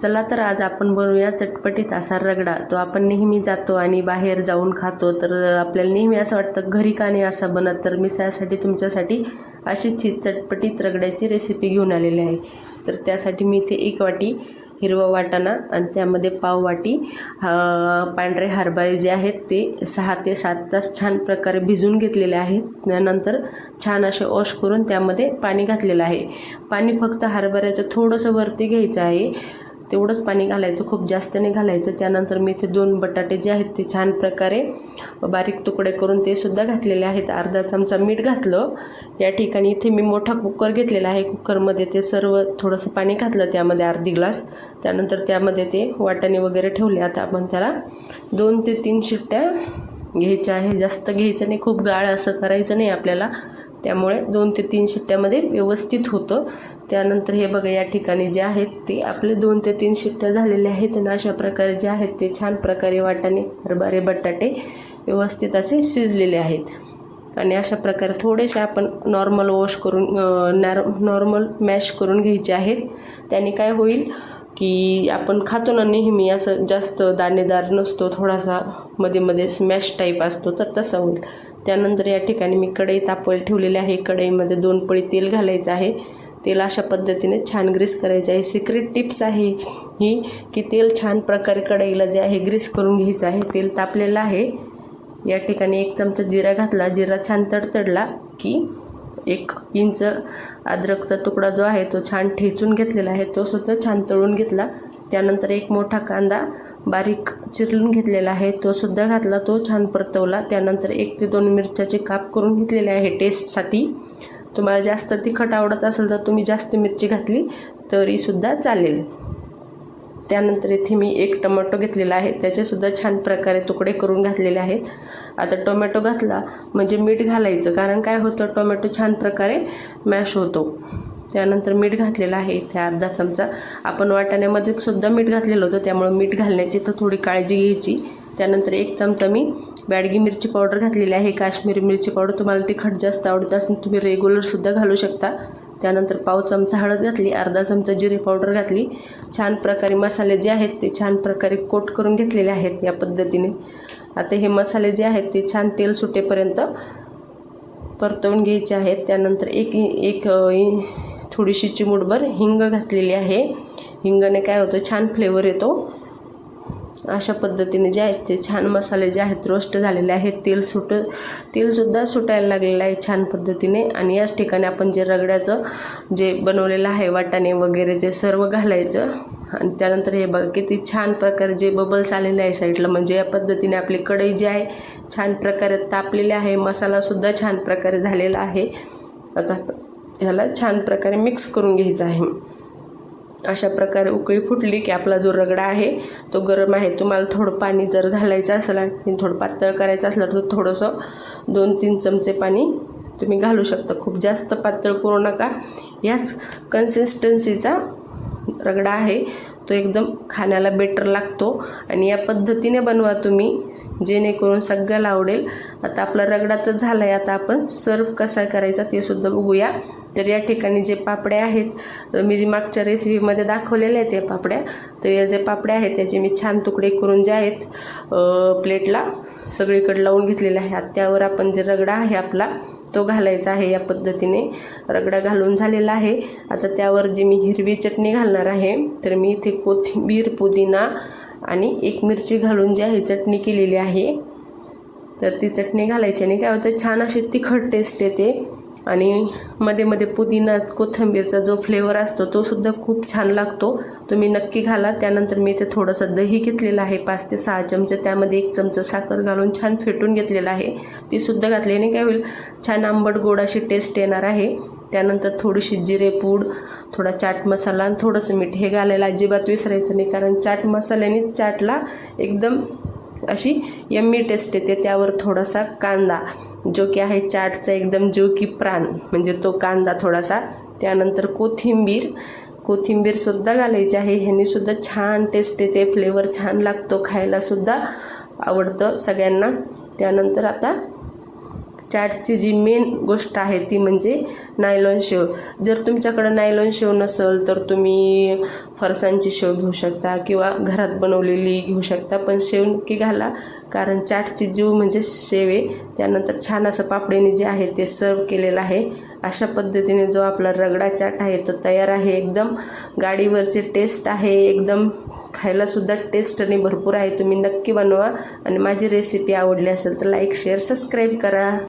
चला तर आज आपण बनवूया चटपटीत असा रगडा. तो आपण नेहमी जातो आणि बाहेर जाऊन खातो. तर आपल्याला नेहमी असं वाटतं घरी का नाही असा बनत? तर मी त्यासाठी तुमच्यासाठी अशीच चटपटीत रगड्याची रेसिपी घेऊन आलेली आहे. तर त्यासाठी मी इथे एक वाटी हिरवा वाटाणा आणि त्यामध्ये पाव वाटी पांढरे हरभरे जे आहेत ते सहा ते सात तास छान प्रकारे भिजून घेतलेले आहेत. त्यानंतर छान असे वॉश करून त्यामध्ये पाणी घातलेलं आहे. पाणी फक्त हरभऱ्याचं थोडंसं वरती घ्यायचं आहे. तेवढंच पाणी घालायचं खूप जास्त नाही घालायचं. त्यानंतर मी इथे दोन बटाटे जे आहेत ते छान प्रकारे बारीक तुकडे करून ते सुद्धा घातलेले आहेत. अर्धा चमचा मीठ घातलं. या ठिकाणी इथे मी मोठा कुकर घेतलेला आहे. कुकरमध्ये ते सर्व थोडंसं पाणी घातलं त्यामध्ये अर्धी ग्लास. त्यानंतर त्यामध्ये ते वाटाणे वगैरे ठेवले. आता आपण त्याला दोन ते तीन शिट्ट्या घ्यायच्या आहे. जास्त घ्यायचं नाही खूप गाळ असं करायचं नाही आपल्याला. त्यामुळे दोन ते तीन शिट्ट्यामध्ये व्यवस्थित होतं. त्यानंतर हे बघा या ठिकाणी जे आहेत ते आपले दोन ते तीन शिट्ट्या झालेल्या आहेत आणि अशा प्रकारे जे आहेत ते छान प्रकारे वाटाणे हरभरे बटाटे व्यवस्थित असे शिजलेले आहेत. आणि अशा प्रकारे थोडेसे आपण नॉर्मल वॉश करून नॉर नॉर्मल मॅश करून घ्यायचे आहेत. त्याने काय होईल? की आपण खातो ना नेहमी असं जास्त दाणेदार नसतो थोडासा मध्ये मध्ये स्मॅश टाईप असतो तर तसं होईल. त्यानंतर या ठिकाणी मी कढई तापवायला ठेवलेली आहे. कढईमध्ये दोन पळी तेल घालायचं आहे. तेल अशा पद्धतीने छान ग्रीस करायचे आहे. सिक्रेट टिप्स आहे ही की तेल छान प्रकारे कढईला जे आहे ग्रीस करून घ्यायचं आहे. तेल तापलेलं आहे. या ठिकाणी एक चमचा जिरा घातला. जिरा छान तडतडला की एक इंच अद्रकचा तुकडा जो आहे तो छान ठेचून घेतलेला आहे तो सुद्धा छान तळून घेतला. त्यानंतर एक मोठा कांदा बारीक चिरलून घेतलेला आहे तो सुद्धा घातला तो छान परतवला. त्यानंतर एक ते दोन मिरच्याचे काप करून घेतलेले आहे टेस्टसाठी तुम्हाला जास्त तिखट आवडत असेल तर तुम्ही जास्त मिरची घातली तरीसुद्धा चालेल. त्यानंतर इथे मी एक टोमॅटो घेतलेला आहे. त्याचेसुद्धा छान प्रकारे तुकडे करून घातलेले आहेत. आता टोमॅटो घातला म्हणजे मीठ घालायचं कारण काय होतं टोमॅटो छान प्रकारे मॅश होतो. त्यानंतर मीठ घातलेलं आहे इथे अर्धा चमचा. आपण वाटाण्यामध्ये सुद्धा मीठ घातलेलं होतं त्यामुळे मीठ घालण्याची तर थोडी काळजी घ्यायची. त्यानंतर एक चमचा मी बॅडगी मिरची पावडर घातलेली आहे. काश्मीरी मिरची पावडर तुम्हाला तिखट जास्त आवडत असेल तुम्ही रेग्युलरसुद्धा घालू शकता. त्यानंतर पाव चमचा हळद घातली अर्धा चमचा जिरे पावडर घातली. छान प्रकारे मसाले जे आहेत ते छान प्रकारे कोट करून घेतलेले आहेत या पद्धतीने. आता हे मसाले जे आहेत ते छान तेल सुटेपर्यंत परतवून घ्यायचे आहेत. त्यानंतर एक एक थोडीशी चिमूटभर हिंग घातलेली आहे. हिंगाने काय होतं? छान फ्लेवर येतो. अशा पद्धतीने जे आहेत ते छान मसाले जे आहेत रोस्ट झालेले आहेत. तेल सुट तेलसुद्धा सुटायला लागलेलं आहे छान पद्धतीने. आणि याच ठिकाणी आपण जे रगड्याचं जे बनवलेलं आहे वाटाणे वगैरे ते सर्व घालायचं. आणि त्यानंतर हे बघा किती छान प्रकारे जे बबल्स आलेले आहे साईडला म्हणजे या पद्धतीने आपली कढई जी आहे छान प्रकारे तापलेली आहे. मसालासुद्धा छान प्रकारे झालेला आहे. आता ह्याला छान प्रकारे मिक्स करून घ्यायचं आहे. अशा प्रकारे उकळी फुटली की आपला जो रगडा आहे तो गरम आहे. तुम्हाला थोडं पाणी जर घालायचं असेल आणि थोडं पातळ करायचं असलं तर थोडंसं दोन तीन चमचे पाणी तुम्ही घालू शकता. खूप जास्त पातळ करू नका. याच कन्सिस्टन्सीचा रगडा आहे. तो एकदम खाण्याला बेटर लागतो. आणि या पद्धतीने बनवा तुम्ही जेणेकरून सगळ्याला आवडेल. आता आपला रगडा तर झाला आहे आता आपण सर्व कसा करायचा ते सुद्धा बघूया. तर या ठिकाणी जे पापड्या आहेत मी मागच्या रेसिपीमध्ये दाखवलेल्या आहेत या पापड्या तर या जे पापड्या आहेत त्याचे मी छान तुकडे करून जे आहेत प्लेटला सगळीकडे लावून घेतलेले आहेत त्यावर आपण जे रगडा आहे आपला तो घालायचा आहे या पद्धतीने. रगडा घालून झालेला आहे. आता त्यावर जी मी हिरवी चटणी घालणार आहे तर मी इथे कोथिंबीर पुदिना आणि एक मिरची घालून जी आहे चटणी केलेली आहे. तर ती चटणी घालायची आणि काय होतं छान अशी तिखट टेस्ट येते. आणि मध्ये मध्ये पुदिना कोथिंबीरचा जो फ्लेवर असतो तो सुद्धा खूप छान लागतो. तुम्ही नक्की घाला. त्यानंतर मी इथे थोडंसं दही घेतलेलं आहे पाच ते सहा चमचे. त्यामध्ये एक चमचा साखर घालून छान फेटून घेतलेलं आहे. ती सुद्धा घातल्याने काय होईल छान आंबट गोड अशी टेस्ट येणार आहे. त्यानंतर थोडीशी जिरेपूड थोडा चाट मसाला आणि थोडंसं मीठ. हे घालायला अजिबात विसरायचं नाही कारण चाट मसाल्याने चाटला एकदम अशी यम्मी टेस्ट येते. त्यावर थोडासा कांदा जो की आहे चाटचा एकदम जो की प्राण म्हणजे तो कांदा थोडासा. त्यानंतर कोथिंबीर कोथिंबीरसुद्धा घालायची आहे. ह्यानीसुद्धा छान टेस्ट येते. फ्लेवर छान लागतो. खायलासुद्धा आवडतं सगळ्यांना. त्यानंतर आता चाटची जी मेन गोष्ट आहे ती म्हणजे नायलॉन शेव जर तुमच्याकडं नायलॉन शेव नसेल तर तुम्ही फरसांची शेव घेऊ शकता किंवा घरात बनवलेली घेऊ शकता. पण शेव नक्की घाला कारण चाटची जीव म्हणजे शेव आहे त्यानंतर छान असं पापडीने जे आहे ते सर्व केलेलं आहे. अशा पद्धतीने जो आपला रगडा चाट आहे तो तयार आहे. एकदम गाडीवरचे टेस्ट आहे एकदम खायलासुद्धा टेस्टने भरपूर आहे. तुम्ही नक्की बनवा आणि माझी रेसिपी आवडली असेल तर लाईक शेअर सबस्क्राईब करा.